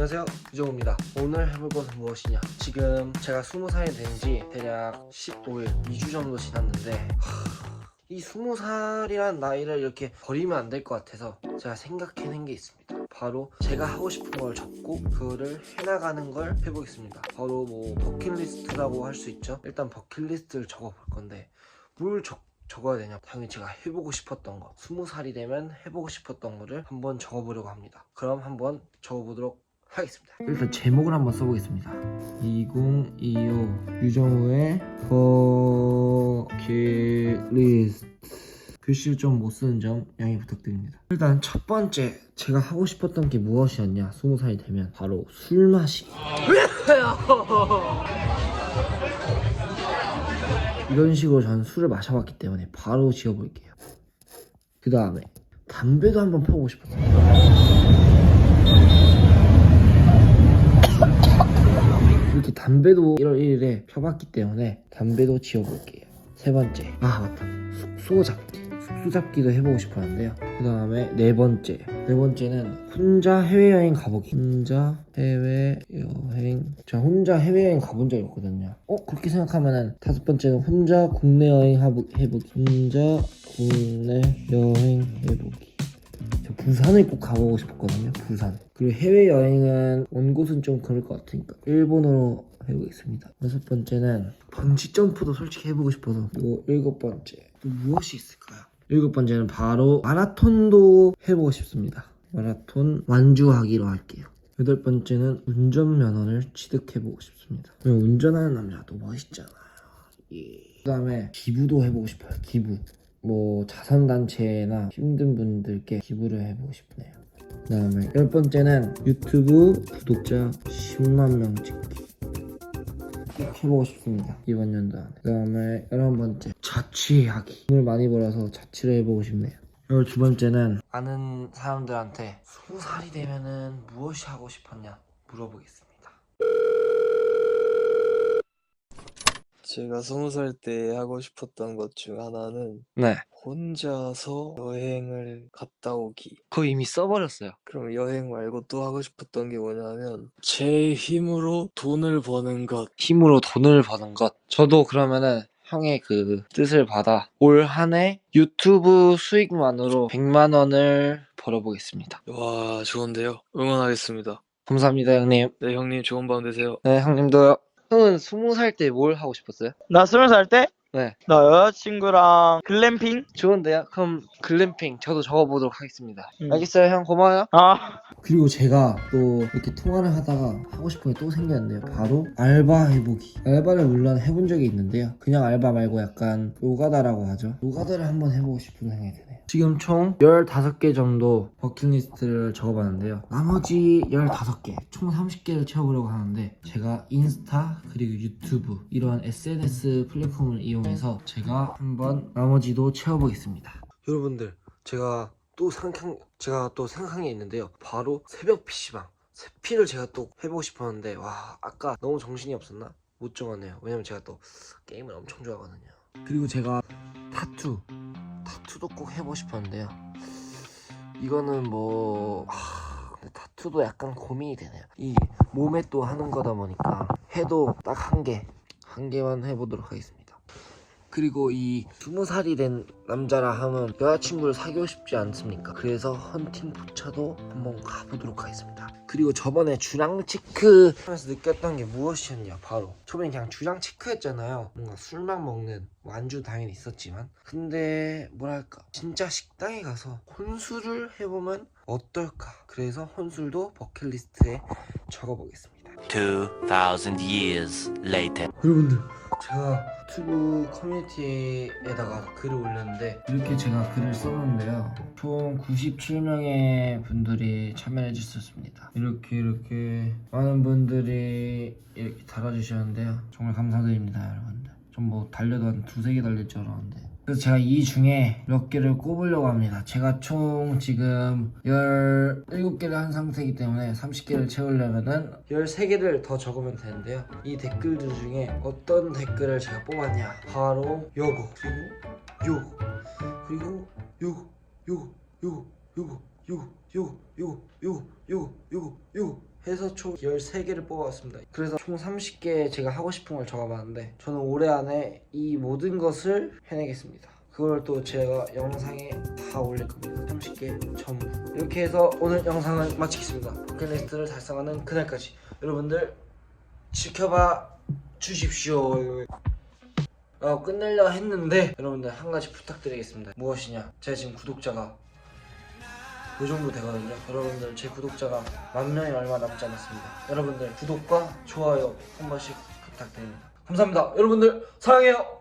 안녕하세요. 유정우입니다. 오늘 해볼 것은 무엇이냐? 지금 제가 20살이 된 지 대략 15일 2주 정도 지났는데 하, 이 20살이란 나이를 이렇게 버리면 안 될 것 같아서 제가 생각해낸 게 있습니다. 바로 제가 하고 싶은 걸 적고 그거를 해나가는 걸 해보겠습니다. 바로 뭐 버킷리스트라고 할 수 있죠? 일단 버킷리스트를 적어볼 건데 뭘 적, 적어야 되냐? 당연히 제가 해보고 싶었던 거. 20살이 되면 해보고 싶었던 거를 한번 적어보려고 합니다. 그럼 한번 적어보도록 하겠습니다. 일단 제목을 한번 써보겠습니다. 2025 유정우의 버킷리스트. 글씨를 좀 못 쓰는 점 양해 부탁드립니다. 일단 첫 번째 제가 하고 싶었던 게 무엇이었냐? 20살이 되면 바로 술 마시기 이런 식으로 저는 술을 마셔봤기 때문에 바로 지어볼게요. 그 다음에 담배도 한번 펴보고 싶었어요. 이렇게 담배도 1월 1일에 펴봤기 때문에 담배도 지어볼게요. 세 번째, 아 맞다, 숙소 잡기. 숙소 잡기도 해보고 싶었는데요. 그 다음에 네 번째, 네 번째는 혼자 해외여행 가보기. 혼자 해외여행. 제가 혼자 해외여행 가본 적이 없거든요. 어 그렇게 생각하면은 다섯 번째는 혼자 국내 여행 해보기. 혼자 국내 여행 해보기. 저 부산을 꼭 가보고 싶었거든요. 부산. 그리고 해외 여행은 온 곳은 좀 그럴 것 같으니까 일본으로 해보겠습니다. 여섯 번째는 번지 점프도 솔직히 해보고 싶어서. 그리고 일곱 번째 또 무엇이 있을까요? 일곱 번째는 바로 마라톤도 해보고 싶습니다. 마라톤 완주하기로 할게요. 여덟 번째는 운전면허를 취득해보고 싶습니다. 운전하는 남자 도 멋있잖아요. 예. 그 다음에 기부도 해보고 싶어요. 기부. 뭐 자선단체나 힘든 분들께 기부를 해보고 싶네요. 그 다음에 열 번째는 유튜브 구독자 10만 명 찍기. 꼭 해보고 싶습니다. 이번 연도 안에. 그 다음에 열한 번째 자취하기. 돈을 많이 벌어서 자취를 해보고 싶네요. 그리고 두 번째는 아는 사람들한테 스무 살이 되면은 무엇이 하고 싶었냐 물어보겠습니다. 제가 스무 살 때 하고 싶었던 것 중 하나는 네, 혼자서 여행을 갔다 오기. 그거 이미 써버렸어요. 그럼 여행 말고 또 하고 싶었던 게 뭐냐면 제 힘으로 돈을 버는 것. 힘으로 돈을 버는 것. 저도 그러면은 형의 그 뜻을 받아 올 한 해 유튜브 수익만으로 100만 원을 벌어보겠습니다. 와, 좋은데요. 응원하겠습니다. 감사합니다, 형님. 네, 형님 좋은 밤 되세요. 네, 형님도요. 형은 20살 때 뭘 하고 싶었어요? 나 스물 살 때? 네. 나 여자친구랑 글램핑? 좋은데요? 그럼 글램핑 저도 적어보도록 하겠습니다. 음. 알겠어요, 형 고마워요. 아, 그리고 제가 또 이렇게 통화를 하다가 하고 싶은 게 또 생겼는데요. 바로 알바 해보기. 알바를 물론 해본 적이 있는데요. 그냥 알바 말고 약간 노가다라고 하죠. 노가다를 한번 해보고 싶은 생각이 드네요. 지금 총 15개 정도 버킷리스트를 적어봤는데요. 나머지 15개, 총 30개를 채워보려고 하는데 제가 인스타 그리고 유튜브 이런 SNS 플랫폼을 이용 해서 제가 한번 나머지도 채워보겠습니다. 여러분들 제가 또 생각 제가 또 생각한 게 있는데요. 바로 새벽 PC방 세피를 제가 또 해보고 싶었는데 와 아까 너무 정신이 없었나 못 정하네요. 왜냐면 제가 또 게임을 엄청 좋아하거든요. 그리고 제가 타투 타투도 꼭 해보고 싶었는데요. 이거는 뭐 하, 타투도 약간 고민이 되네요. 이 몸에 또 하는 거다 보니까 해도 딱 한 개, 한 개만 해보도록 하겠습니다. 그리고 이 스무 살이 된 남자라 하면 여자친구를 사귀고 싶지 않습니까? 그래서 헌팅 포차도 한번 가보도록 하겠습니다. 그리고 저번에 주량 체크 하면서 느꼈던 게 무엇이었냐 바로 저번에 그냥 주량 체크였잖아요. 뭔가 술만 먹는 완주 당연히 있었지만 근데 뭐랄까 진짜 식당에 가서 혼술을 해보면 어떨까? 그래서 혼술도 버킷리스트에 적어보겠습니다. 2,000 years later. 여러분들 제가 유튜브 커뮤니티에다가 글을 올렸는데 이렇게 제가 글을 썼는데요. 총 97명의 분들이 참여해 주셨습니다. 이렇게 이렇게 많은 분들이 이렇게 달아주셨는데요. 정말 감사드립니다 여러분들. 좀뭐 달려도 한 두세 개 달릴 줄 알았는데 그래서 제가 이 중에 몇 개를 꼽으려고 합니다. 제가 총 지금 17개를 한 상태이기 때문에 30개를 채우려면 13개를 더 적으면 되는데요. 이 댓글들 중에 어떤 댓글을 제가 뽑았냐. 바로 요거, 그리고 요거, 그리고 요거, 요거, 요거, 요거, 요거, 요거, 요거, 요거. 해서 총 13개를 뽑아왔습니다. 그래서 총 30개 제가 하고 싶은 걸 적어봤는데 저는 올해 안에 이 모든 것을 해내겠습니다. 그걸 또 제가 영상에 다 올릴 겁니다. 30개 전부. 이렇게 해서 오늘 영상을 마치겠습니다. 버킷리스트를 달성하는 그날까지 여러분들 지켜봐 주십시오. 라고 끝내려 했는데 여러분들 한 가지 부탁드리겠습니다. 무엇이냐? 제가 지금 구독자가 그 정도 되거든요. 여러분들 제 구독자가 만 명이 얼마 남지 않았습니다. 여러분들 구독과 좋아요 한 번씩 부탁드립니다. 감사합니다. 여러분들 사랑해요.